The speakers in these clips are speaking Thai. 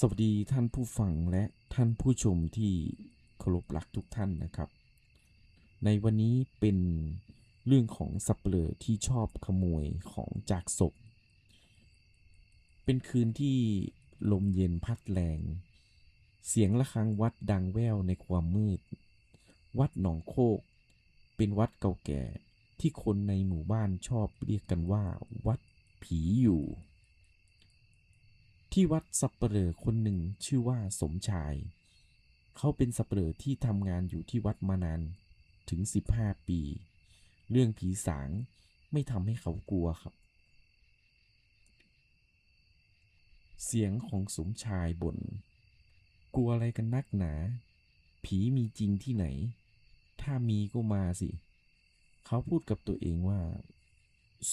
สวัสดีท่านผู้ฟังและท่านผู้ชมที่เคารพรักทุกท่านนะครับ ในวันนี้เป็นเรื่องของสับเปลือที่ชอบขโมยของจากศพ เป็นคืนที่ลมเย็นพัดแรง เสียงะระฆังวัดดังแว่วในความมืด วัดหนองโคก เป็นวัดเก่าแก่ที่คนในหมู่บ้านชอบเรียกกันว่า วัดผีอยู่ ที่วัดสับเปลอคนหนึ่งชื่อว่าสมชาย เขาเป็นสับเปลอที่ทำงานอยู่ที่วัดมานานถึง 15 ปี เรื่องผีสางไม่ทำให้เขากลัวครับ เสียงของสมชายบน่นกลัวอะไรกันนักหนา ผีมีจริงที่ไหน ถ้ามีก็มาสิ เขาพูดกับตัวเองว่า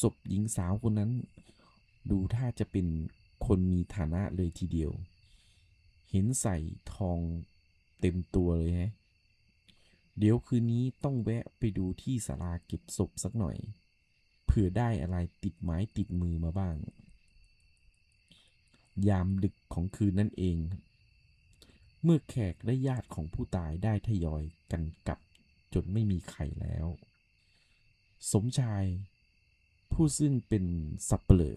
ศพหญิงสาวคนนั้น ดูท่าจะเป็น คนมีฐานะเลยทีเดียว เห็นใส่ทองเต็มตัวเลยฮะ เดี๋ยวคืนนี้ต้องแวะไปดูที่ศาลาเก็บศพสักหน่อย เผื่อได้อะไรติดไม้ติดมือมาบ้าง ยามดึกของคืนนั่นเอง เมื่อแขกและญาติของผู้ตายได้ทยอยกันกลับจนไม่มีใครแล้ว สมชาย ผู้ซึ่งเป็นสับเปลือ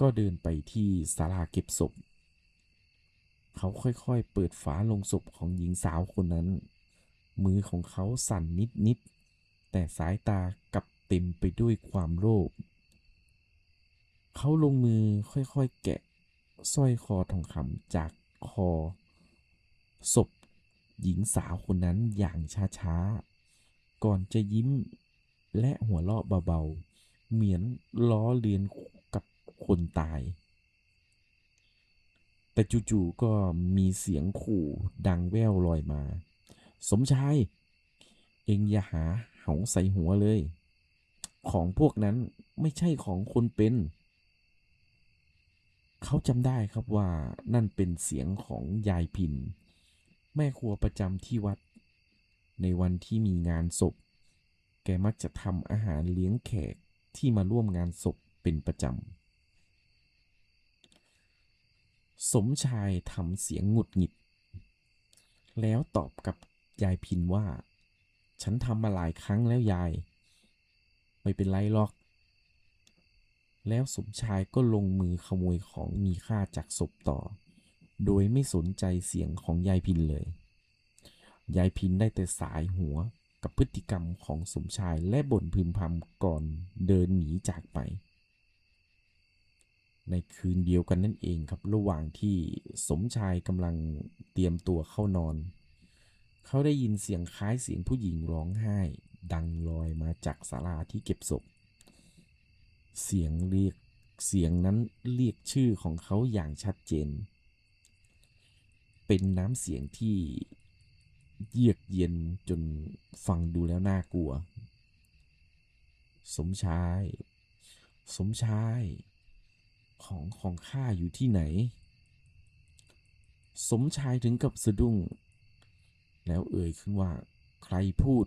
ก็เดินไปที่ศาลาเก็บศพ เขาค่อยๆ เปิดฝาลงศพของหญิงสาวคนนั้น มือของเขาสั่นนิดๆ แต่สายตากลับเต็มไปด้วยความโลภ เขาลงมือค่อยๆ แกะสร้อยคอทองคำจากคอ ศพหญิงสาวคนนั้นอย่างช้าๆ ก่อนจะยิ้มและหัวเราะเบาๆ เหมือนล้อเลียน คนตาย แต่จู่ๆก็มีเสียงขู่ดังแว่วลอยมา สมชาย เองอย่าหาเหาใส่หัวเลย ของพวกนั้นไม่ใช่ของคนเป็น เขาจำได้ครับว่านั่นเป็นเสียงของยายพิน แม่ครัวประจำที่วัด ในวันที่มีงานศพ แกมักจะทำอาหารเลี้ยงแขกที่มาร่วมงานศพเป็นประจำ สมชายทำเสียงหงุดหงิด แล้วตอบกับยายพินว่า ฉันทำมาหลายครั้งแล้วยาย ไม่เป็นไรหรอก แล้วสมชายก็ลงมือขโมยของมีค่าจากศพต่อ โดยไม่สนใจเสียงของยายพินเลย ยายพินได้แต่สายหัวกับพฤติกรรมของสมชายและบ่นพึมพำก่อนเดินหนีจากไป ในคืนเดียวกันนั่นเองครับ ระหว่างที่สมชายกำลังเตรียมตัวเข้านอน เขาได้ยินเสียงคล้ายเสียงผู้หญิงร้องไห้ ดังลอยมาจากศาลาที่เก็บศพ เสียงเรียกเสียงนั้นเรียกชื่อของเขาอย่างชัดเจน เป็นน้ำเสียงที่เยือกเย็นจนฟังดูแล้วน่ากลัว สมชาย สมชาย ของของข้าอยู่ที่ไหน สมชายถึงกับสะดุ้ง แล้วเอ่ยขึ้นว่าใครพูด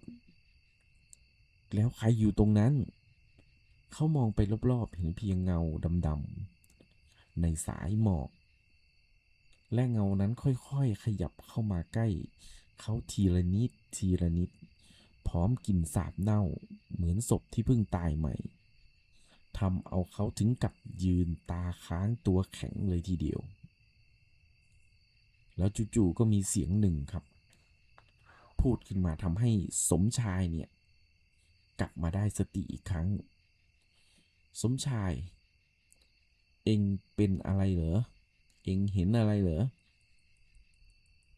แล้วใครอยู่ตรงนั้น เขามองไปรอบๆ เห็นเพียงเงาดำๆในสายหมอก และเงานั้นค่อยๆ ขยับเข้ามาใกล้ เขาทีละนิดทีละนิด พร้อมกลิ่นสาบเน่า เหมือนศพที่เพิ่งตายใหม่ ทำเอาเขาถึงกับยืนตาค้างตัวแข็งเลยทีเดียว แล้วจู่ๆก็มีเสียงหนึ่งครับ พูดขึ้นมาทำให้สมชายเนี่ย กลับมาได้สติอีกครั้ง สมชาย เองเป็นอะไรเหรอ เองเห็นอะไรเหรอ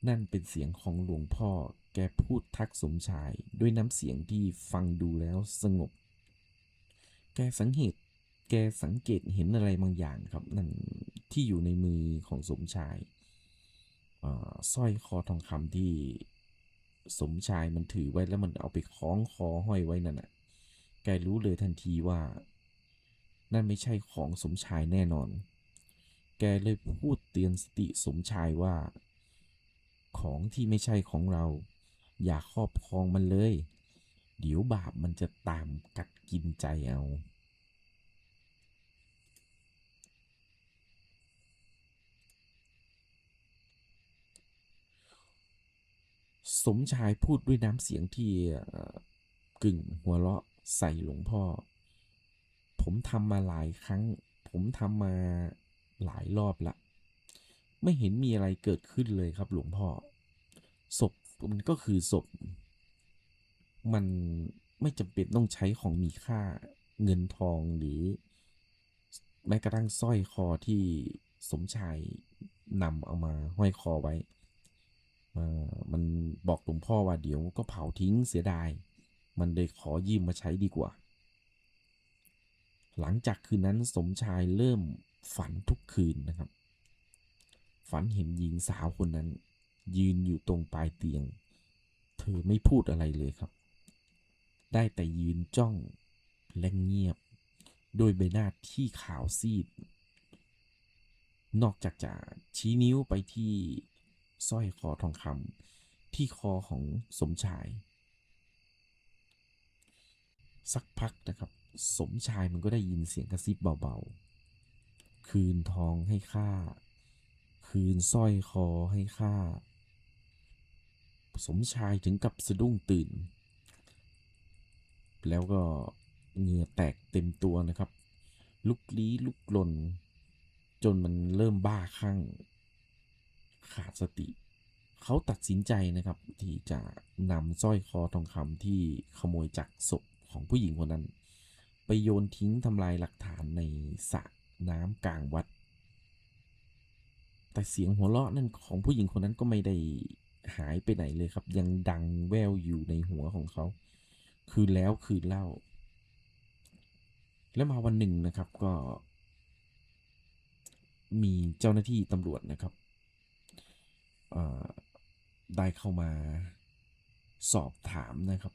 นั่นเป็นเสียงของหลวงพ่อแกพูดทักสมชายด้วยน้ำเสียงที่ฟังดูแล้วสงบ แกสังเหตุ แกสังเกตเห็นอะไรบางอย่างครับนั่นที่อยู่ในมือของสมชายอาสร้อยคอทองคำที่สมชายมันถือไว้แล้วมันเอาไปคล้องคอห้อยไว้นั่นน่ะ แกรู้เลยทันทีว่า นั่นไม่ใช่ของสมชายแน่นอน แกเลยพูดเตือนสติสมชายว่า ของที่ไม่ใช่ของเรา อย่าครอบครองมันเลย เดี๋ยวบาปมันจะตามกัดกินใจเอา สมชายพูดด้วยน้ำเสียงที่กึ่งหัวเราะใส่หลวงพ่อ ผมทำมาหลายครั้ง ผมทำมาหลายรอบละ ไม่เห็นมีอะไรเกิดขึ้นเลยครับหลวงพ่อ ศพมันก็คือศพ มันไม่จำเป็นต้องใช้ของมีค่าเงินทองหรือ แม้กระทั่งสร้อยคอที่สมชายนำเอามาห้อยคอไว้ มันบอกหลวงพ่อว่าเดี๋ยวก็เผาทิ้งเสียดาย มันเลยขอยืมมาใช้ดีกว่า หลังจากคืนนั้นสมชายเริ่มฝันทุกคืนนะครับ ฝันเห็นหญิงสาวคนนั้น ยืนอยู่ตรงปลายเตียง เธอไม่พูดอะไรเลยครับ ได้แต่ยืนจ้องและเงียบ โดยใบหน้าที่ขาวซีด นอกจากจะชี้นิ้วไปที่ สร้อยคอทองคำที่คอของสมชาย สักพักนะครับ สมชายมันก็ได้ยินเสียงกระซิบเบาๆ คืนทองให้ข้า คืนสร้อยคอให้ข้า สมชายถึงกับสะดุ้งตื่น แล้วก็เหงื่อแตกเต็มตัวนะครับ ลุกลี้ลุกลน จนมันเริ่มบ้าคลั่ง ขาดสติ เขาตัดสินใจนะครับที่จะนำสร้อยคอทองคำที่ขโมยจากศพของผู้หญิงคนนั้น ไปโยนทิ้งทำลายหลักฐานในสระน้ำกลางวัด แต่เสียงหัวเราะนั่นของผู้หญิงคนนั้นก็ไม่ได้หายไปไหนเลยครับ ยังดังแววอยู่ในหัวของเขา คืนแล้วคืนเล่า แล้วมาวันหนึ่งนะครับก็มีเจ้าหน้าที่ตำรวจนะครับ ได้เข้ามาสอบถามนะครับ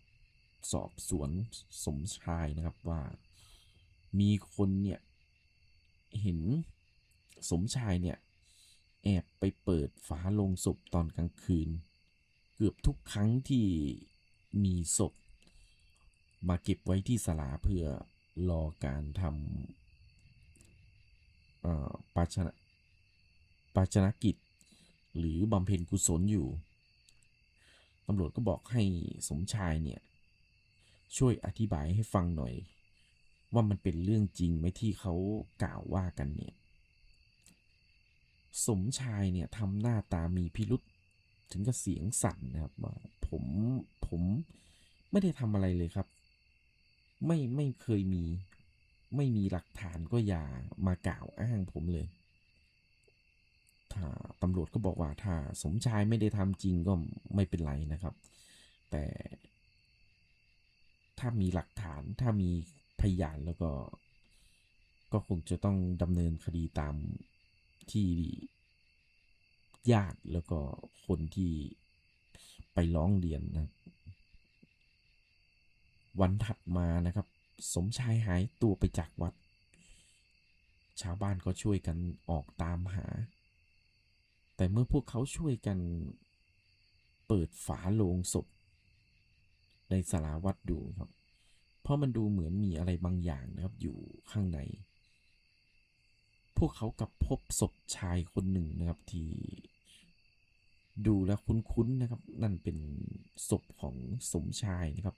สอบสวนสมชายนะครับว่ามีคนเนี่ย เห็นสมชายเนี่ย แอบไปเปิดฝาลงศพตอนกลางคืน เกือบทุกครั้งที่มีศพ มาเก็บไว้ที่ศาลาเพื่อรอการทำปาชนะปาชนกิจ หรือบำเพ็ญกุศลอยู่ตำรวจก็บอกให้สมชายเนี่ย ช่วยอธิบายให้ฟังหน่อย ว่ามันเป็นเรื่องจริงไหมที่เขากล่าวว่ากันเนี่ย สมชายเนี่ยทำหน้าตามีพิรุษถึงกับเสียงสั่นนะครับว่าผมผมไม่ได้ทำอะไรเลยครับ ไม่ไม่เคยมี ไม่มีหลักฐานก็อย่ามากล่าวอ้างผมเลย ตำรวจก็บอกว่าถ้าสมชายไม่ได้ทำจริงก็ไม่เป็นไรนะครับ แต่ ถ้ามีหลักฐานถ้ามีพยานแล้วก็ ก็คงจะต้องดำเนินคดีตามที่ญาติแล้วก็คนที่ไปร้องเรียนนะวันถัดมานะครับ สมชายหายตัวไปจากวัด ชาวบ้านก็ช่วยกันออกตามหา แต่เมื่อพวกเขาช่วยกันเปิดฝาโลงศพ ในสาราวัดดูครับ เพราะมันดูเหมือนมีอะไรบางอย่างนะครับอยู่ข้างใน พวกเขากับพบศพชายคนหนึ่งนะครับที่ดูแล้วคุ้นๆนะครับ นั่นเป็นศพของสมชายนะครับ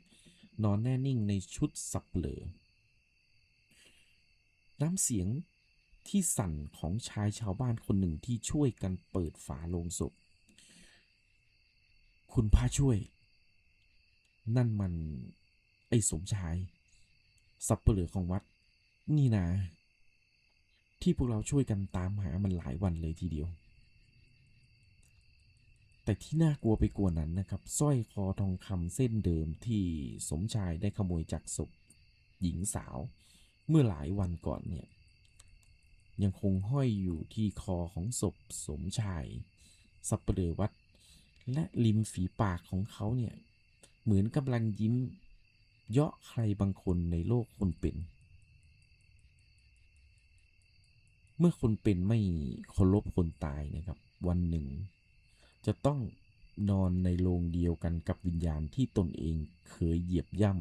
นอนแน่นิ่งในชุดสับเหลอน้ำเสียง ที่สั่นของชายชาวบ้านคนหนึ่งที่ช่วยกันเปิดฝาโลงศพ คุณพระช่วย นั่นมันไอ้สมชาย สับเปลือของวัด นี่นะ ที่พวกเราช่วยกันตามหามันหลายวันเลยทีเดียว แต่ที่น่ากลัวไปกว่านั้นนะครับสร้อยคอทองคำเส้นเดิมที่สมชายได้ขโมยจากศพหญิงสาว เมื่อหลายวันก่อนเนี่ย ยังคงห้อยอยู่ที่คอของศพสมชาย สับเปลือวัด และริมฝีปากของเขาเนี่ย เหมือนกำลังยิ้ม เยาะใครบางคนในโลกคนเป็น เมื่อคนเป็นไม่เคารพคนตายนะครับ วันหนึ่ง จะต้องนอนในโรงเดียวกันกับวิญญาณที่ตนเองเคยเหยียบย่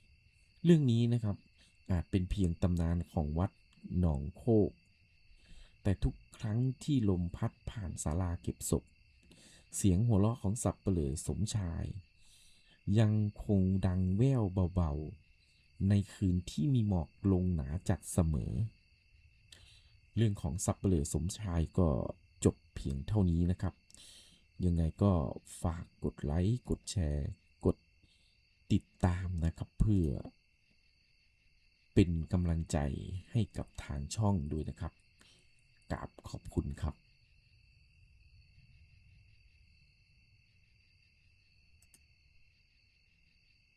ำเรื่องนี้นะครับอาจเป็นเพียงตำนานของวัดหนองโคก แต่ทุกครั้งที่ลมพัดผ่านศาลาเก็บศพ เสียงหัวเราะของสับเปลือสมชาย ยังคงดังแว่วเบาๆ ในคืนที่มีหมอกลงหนาจัดเสมอ เรื่องของสับเปลือสมชายก็จบเพียงเท่านี้นะครับ ยังไงก็ฝากกดไลค์กดแชร์ กดติดตามนะครับเพื่อเป็นกำลังใจให้กับทางช่องด้วยนะครับ กราบขอบคุณครับ